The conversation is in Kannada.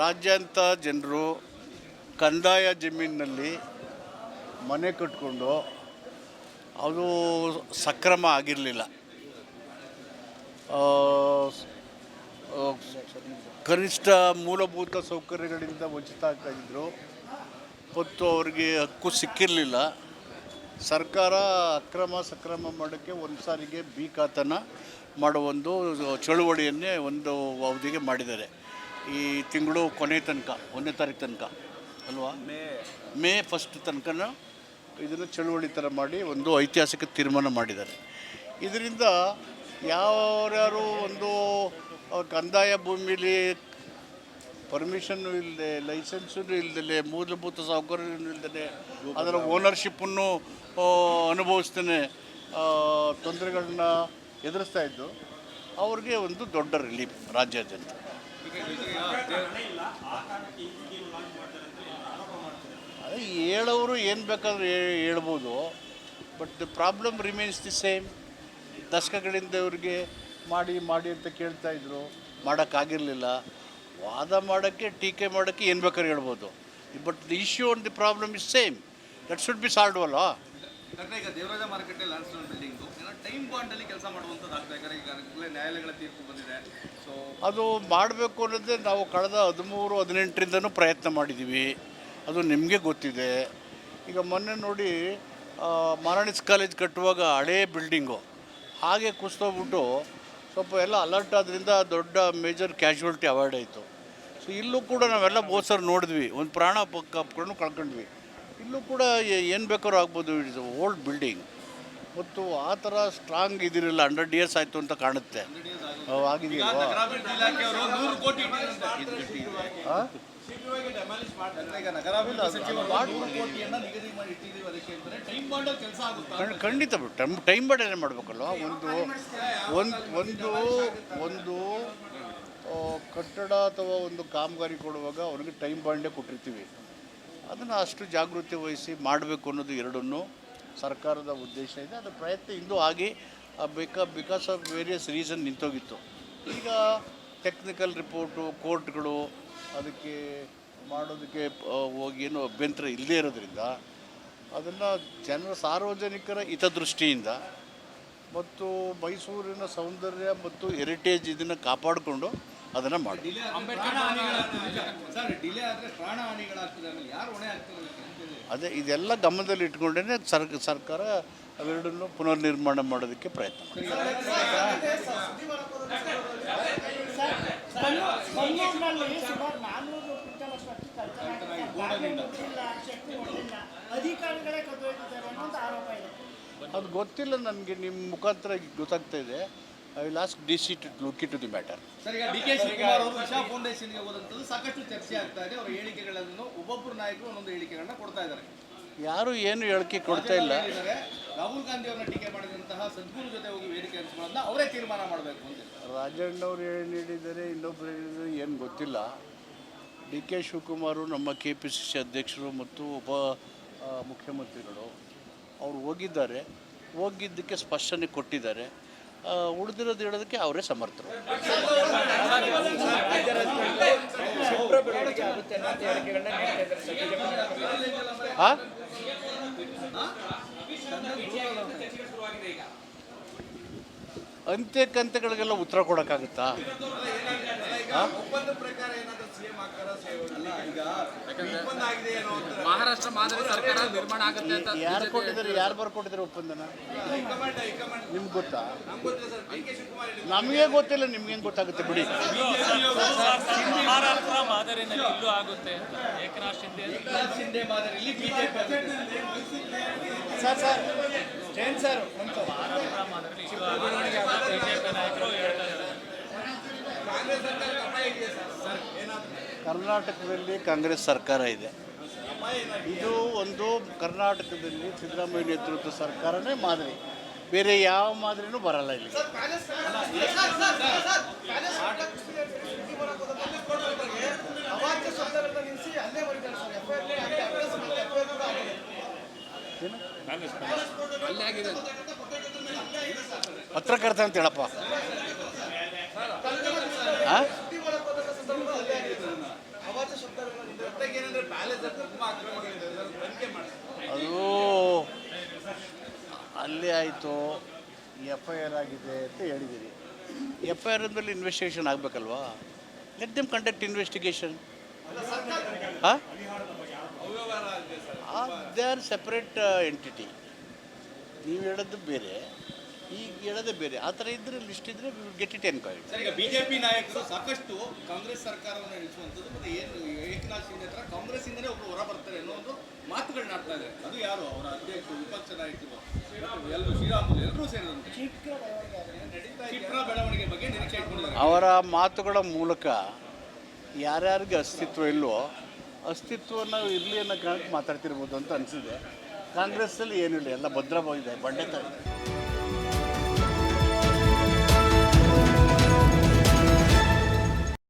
ರಾಜ್ಯಾಂತ ಜನರು ಕಂದಾಯ ಜಮೀನಿನಲ್ಲಿ ಮನೆ ಕಟ್ಕೊಂಡು ಅದು ಸಕ್ರಮ ಆಗಿರಲಿಲ್ಲ. ಕನಿಷ್ಠ ಮೂಲಭೂತ ಸೌಕರ್ಯಗಳಿಂದ ವಂಚಿತ ಆಗ್ತಾ ಇದ್ದರು ಮತ್ತು ಅವರಿಗೆ ಹಕ್ಕು ಸಿಕ್ಕಿರಲಿಲ್ಲ. ಸರ್ಕಾರ ಅಕ್ರಮ ಸಕ್ರಮ ಮಾಡೋಕ್ಕೆ ಒಂದು ಸಾರಿಗೆ ಬಿ ಖಾತನ ಮಾಡೋ ಒಂದು ಚಳುವಳಿಯನ್ನೇ ಒಂದು ಅವಧಿಗೆ ಮಾಡಿದ್ದಾರೆ. ಈ ತಿಂಗಳು ಕೊನೆ ತನಕ ಒಂದನೇ ತಾರೀಕು ತನಕ ಅಲ್ವಾ? ಮೇ. ಮೇ ಫಸ್ಟ್ ತನಕನ ಇದನ್ನು ಚಳುವಳಿ ಥರ ಮಾಡಿ ಒಂದು ಐತಿಹಾಸಿಕ ತೀರ್ಮಾನ ಮಾಡಿದ್ದಾರೆ. ಇದರಿಂದ ಯಾರ್ಯಾರು ಒಂದು ಕಂದಾಯ ಭೂಮಿಲಿ ಪರ್ಮಿಷನ್ನು ಇಲ್ಲದೆ ಲೈಸೆನ್ಸು ಇಲ್ಲದೆ ಮೂಲಭೂತ ಸೌಕರ್ಯನೂ ಇಲ್ಲದೆ ಅದರ ಓನರ್ಶಿಪ್ಪನ್ನು ಅನುಭವಿಸ್ತೇನೆ ತೊಂದರೆಗಳನ್ನ ಎದುರಿಸ್ತಾ ಇದ್ದು ಅವ್ರಿಗೆ ಒಂದು ದೊಡ್ಡ ರಿಲೀಫ್ ರಾಜ್ಯಾದ್ಯಂತ. ಅದೇ ಹೇಳೋರು ಏನು ಬೇಕಾದ್ರೂ ಹೇಳ್ಬೋದು but the problem remains the same ದಶಕಗಳಿಂದ ಇವ್ರಿಗೆ ಮಾಡಿ ಮಾಡಿ ಅಂತ ಕೇಳ್ತಾ ಇದ್ರು ಮಾಡೋಕ್ಕಾಗಿರಲಿಲ್ಲ ವಾದ ಮಾಡೋಕ್ಕೆ ಟೀಕೆ ಮಾಡೋಕ್ಕೆ ಏನು ಬೇಕಾದ್ರೂ ಹೇಳ್ಬೋದು but the issue on the problem is same that should be solve ಅಲ್ಲ ಈಗ ದೇವರಾಜ ಮಾರುಕಟ್ಟೆ ಬಿಲ್ಡಿಂಗು ಟೈಮ್ ಬಾಂಡ್ ಅಲ್ಲಿ ಕೆಲಸ ಮಾಡುವಂಥದ್ದು ಆಗ್ತಾ ನ್ಯಾಯಾಲಯಗಳ ತೀರ್ಪು ಬಂದಿದೆ. ಸೊ ಅದು ಮಾಡಬೇಕು ಅನ್ನೋದೇ ನಾವು ಕಳೆದ ಹದಿಮೂರು, ಹದಿನೆಂಟರಿಂದನೂ ಪ್ರಯತ್ನ ಮಾಡಿದ್ದೀವಿ ಅದು ನಿಮಗೆ ಗೊತ್ತಿದೆ. ಈಗ ಮೊನ್ನೆ ನೋಡಿ ಮಾರಾಣಿಸ್ ಕಾಲೇಜ್ ಕಟ್ಟುವಾಗ ಹಳೇ ಬಿಲ್ಡಿಂಗು. ಹಾಗೆ ಕುಸ್ತೋಗ್ಬಿಟ್ಟು ಸ್ವಲ್ಪ ಎಲ್ಲ ಅಲರ್ಟ್ ಆದ್ದರಿಂದ ದೊಡ್ಡ ಮೇಜರ್ ಕ್ಯಾಶುವಲ್ಟಿ ಅವಾಯ್ಡ್ ಆಯಿತು. ಸೊ ಇಲ್ಲೂ ಕೂಡ ನಾವೆಲ್ಲ ಬೋಸರ್ ನೋಡಿದ್ವಿ. ಒಂದು ಪ್ರಾಣ ಪಕ್ಕ ಕಳ್ಕೊಂಡ್ವಿ. ಇಲ್ಲೂ ಕೂಡ ಏನು ಬೇಕಾದ್ರೂ ಆಗ್ಬೋದು. ಇಟ್ಸ್ ಓಲ್ಡ್ ಬಿಲ್ಡಿಂಗ್ ಮತ್ತು ಆ ಥರ ಸ್ಟ್ರಾಂಗ್ ಇದಿರಲಿಲ್ಲ ಹಂಡ್ರೆಡ್ ಇಯರ್ಸ್ ಆಯಿತು ಅಂತ ಕಾಣುತ್ತೆ. ಆಗಿದೆಯಲ್ಲ ಖಂಡಿತ ಟೈಮ್ ಟೈಮ್ ಬಾಡೇನೆ ಮಾಡಬೇಕಲ್ವ? ಒಂದು ಒಂದು ಒಂದು ಒಂದು ಕಟ್ಟಡ ಅಥವಾ ಒಂದು ಕಾಮಗಾರಿ ಕೊಡುವಾಗ ಅವ್ರಿಗೆ ಟೈಮ್ ಬಾಂಡೇ ಕೊಟ್ಟಿರ್ತೀವಿ. ಅದನ್ನು ಅಷ್ಟು ಜಾಗೃತಿ ವಹಿಸಿ ಮಾಡಬೇಕು ಅನ್ನೋದು ಎರಡನ್ನೂ. ಸರ್ಕಾರದ ಉದ್ದೇಶ ಇದೆ. ಅದು ಪ್ರಯತ್ನ ಇಂದು ಆಗಿ ಬೇಕಾ ಬಿಕಾಸ್ ಆಫ್ ವೇರಿಯಸ್ ರೀಸನ್ ನಿಂತೋಗಿತ್ತು. ಈಗ ಟೆಕ್ನಿಕಲ್ ರಿಪೋರ್ಟು ಕೋರ್ಟ್ಗಳು ಅದಕ್ಕೆ ಮಾಡೋದಕ್ಕೆ ಏನು ಅಭ್ಯಂತರ ಇಲ್ಲದೇ ಇರೋದ್ರಿಂದ, ಅದನ್ನು ಜನರ ಸಾರ್ವಜನಿಕರ ಹಿತದೃಷ್ಟಿಯಿಂದ ಮತ್ತು ಮೈಸೂರಿನ ಸೌಂದರ್ಯ ಮತ್ತು ಹೆರಿಟೇಜ್ ಇದನ್ನು ಕಾಪಾಡಿಕೊಂಡು ಅದನ್ನು ಮಾಡಿ. ಅದೇ ಇದೆಲ್ಲ ಗಮನದಲ್ಲಿ ಇಟ್ಕೊಂಡೇ ಸರ್ ಸರ್ಕಾರ ಅವೆರಡನ್ನು ಪುನರ್ನಿರ್ಮಾಣ ಮಾಡೋದಕ್ಕೆ ಪ್ರಯತ್ನ ಅದು ಗೊತ್ತಿಲ್ಲ ನನಗೆ ನಿಮ್ಮ ಮುಖಾಂತರ ಗೊತ್ತಾಗ್ತಾ ಇದೆ. I will ask D C to look it to the matter sir ಈಗ ಡಿ ಕೆ ಶಿವಕುಮಾರ್ ಅವರು ಉಷಾ ಫೌಂಡೇಶನ್ಗೆ ಹೋದಂಥದ್ದು ಸಾಕಷ್ಟು ಚರ್ಚೆ ಆಗ್ತಾ ಇದೆ. ಅವರ ಹೇಳಿಕೆಗಳನ್ನು ಒಬ್ಬೊಬ್ಬರು ನಾಯಕರು ಒಂದೊಂದು ಹೇಳಿಕೆಗಳನ್ನ ಕೊಡ್ತಾ ಇದ್ದಾರೆ. ಯಾರು ಏನು ಹೇಳಿಕೆ ಕೊಡ್ತಾ ಇಲ್ಲ. ರಾಹುಲ್ ಗಾಂಧಿ ಅವರನ್ನ ಟೀಕೆ ಮಾಡಿದಂತಹ ಸದ್ಗುರು ಜೊತೆ ಹೋಗಿ ವೇದಿಕೆ ಹಂಚಿಕೊಳ್ಳೋದನ್ನ ಅವರೇ ತೀರ್ಮಾನ ಮಾಡಬೇಕು ಅಂತ ರಾಜಣ್ಣವ್ರು ಏನು ಹೇಳಿದ್ದಾರೆ ಇನ್ನೊಬ್ಬರು ಹೇಳಿದರೆ ಏನು ಗೊತ್ತಿಲ್ಲ. ಡಿ ಕೆ ಶಿವಕುಮಾರು ನಮ್ಮ ಕೆ ಪಿ ಸಿ ಸಿ ಅಧ್ಯಕ್ಷರು ಮತ್ತು ಉಪ ಮುಖ್ಯಮಂತ್ರಿಗಳು. ಅವರು ಹೋಗಿದ್ದಾರೆ. ಹೋಗಿದ್ದಕ್ಕೆ ಸ್ಪಷ್ಟನೆ ಕೊಟ್ಟಿದ್ದಾರೆ. ಉಳಿದಿರೋದು ಹೇಳೋದಕ್ಕೆ ಅವರೇ ಸಮರ್ಥರು ಆ? ಅಂತೆ ಕಂತೆಗಳಿಗೆಲ್ಲ ಉತ್ತರ ಕೊಡೋಕ್ಕಾಗುತ್ತಾ? ಮಹಾರಾಷ್ಟ್ರ ಮಾದರಿ ಸರ್ಕಾರ ನಿರ್ಮಾಣ ಆಗುತ್ತೆ ಅಂತ ಯಾರು ಕೊಟ್ಟಿದ್ದಾರೆ? ಯಾರು ಬರ್ಕೊಟ್ಟಿದ್ದಾರೆ ಒಪ್ಪಂದನ? ನಿಮ್ಗೆ ಗೊತ್ತಾ? ನಮಗೆ ಗೊತ್ತಿಲ್ಲ ನಿಮ್ಗೇನು ಗೊತ್ತಾಗುತ್ತೆ ಬಿಡಿ. ಮಹಾರಾಷ್ಟ್ರ ಮಾದರಿನಲ್ಲಿ ಇಲ್ಲೂ ಆಗುತ್ತೆ ಅಂತ. ಏಕನಾಥ್ ಶಿಂದೆ ಶಿಂದೆ ಮಾದರಿಯಲ್ಲಿ BJP sir sir Jain sir Maharashtra ಮಾದರಿ ಬಿಜೆಪಿ ನಾಯಕರು ಹೇಳ್ತಾ ಇದ್ದಾರೆ. ಕರ್ನಾಟಕದಲ್ಲಿ ಕಾಂಗ್ರೆಸ್ ಸರ್ಕಾರ ಇದೆ ಇದು ಒಂದು ಕರ್ನಾಟಕದಲ್ಲಿ ಸಿದ್ದರಾಮಯ್ಯ ನೇತೃತ್ವದ ಸರ್ಕಾರನೇ ಮಾದರಿ ಬೇರೆ ಯಾವ ಮಾದರಿನೂ ಬರಲ್ಲ ಇಲ್ಲಿ ಅಲ್ಲೇ ಆಗಿದೆ ಪತ್ರಕರ್ತ ಅಂತ ಹೇಳಪ್ಪ ಆ? ಅದು ಅಲ್ಲೇ ಆಯಿತು. ಎಫ್ ಐ ಆರ್ ಆಗಿದೆ ಅಂತ ಹೇಳಿದ್ದೀರಿ. ಎಫ್ ಐ ಆರ್ ಅಂದಮೇಲೆ ಇನ್ವೆಸ್ಟಿಗೇಷನ್ ಆಗಬೇಕಲ್ವಾ ಲೆಟ್ ದಮ್ ಕಂಡಕ್ಟ್ ಇನ್ವೆಸ್ಟಿಗೇಷನ್ ಹಾಂ? ದೇ ಆರ್ ಸಪ್ರೇಟ್ ಎಂಟಿಟಿ ನೀವು ಹೇಳೋದು ಬೇರೆ. ಈಗ ಹೇಳೋದೇ ಬೇರೆ. ಆ ಥರ ಇದ್ರೆ ಲಿಸ್ಟ್ ಇದ್ರೆ ಗೆಟ್ ಇಟ್ ಎನ್ಕ್ವೈರಿ ಸರ್ ಈಗ ಬಿಜೆಪಿ ನಾಯಕರು ಸಾಕಷ್ಟು ಕಾಂಗ್ರೆಸ್ ಸರ್ಕಾರವನ್ನು ನಡೆಸುವಂಥದ್ದು ಮತ್ತೆ ಏನು ಏಕನಾಥ್ ಸಿಂಗ್ ಹತ್ರ ಕಾಂಗ್ರೆಸ್ ಇಂದನೇ ಒಬ್ರು ಹೊರ ಬರ್ತಾರೆ ಅನ್ನೋ ಒಂದು ಮಾತುಗಳನ್ನ ಆಡ್ತಾ ಇದೆ. ಅದು ಯಾರು? ಅವರ ಅಧ್ಯಕ್ಷರು ವಿಪಕ್ಷ ನಾಯಕರು ಎಲ್ಲರೂ ಶ್ರೀರಾಮುಲು ಎಲ್ಲರೂ ಸೇರಿದಂತೆ. ಕ್ಷಿಪ್ರ ಬೆಳವಣಿಗೆ ಬಗ್ಗೆ ನಿರೀಕ್ಷೆ ಇಟ್ಕೊಂಡಿದ್ದಾರೆ. ಅವರ ಮಾತುಗಳ ಮೂಲಕ ಯಾರ್ಯಾರಿಗೆ ಅಸ್ತಿತ್ವ ಇಲ್ವೋ ಅಸ್ತಿತ್ವನ ಇರಲಿ ಅನ್ನೋ ಕಾರಣಕ್ಕೆ ಮಾತಾಡ್ತಿರ್ಬೋದು ಅಂತ ಅನಿಸಿದೆ. ಕಾಂಗ್ರೆಸ್ಸಲ್ಲಿ ಏನಿಲ್ಲ ಎಲ್ಲ ಭದ್ರವಾಗಿದೆ ಬಂಡೆ ಇದೆ.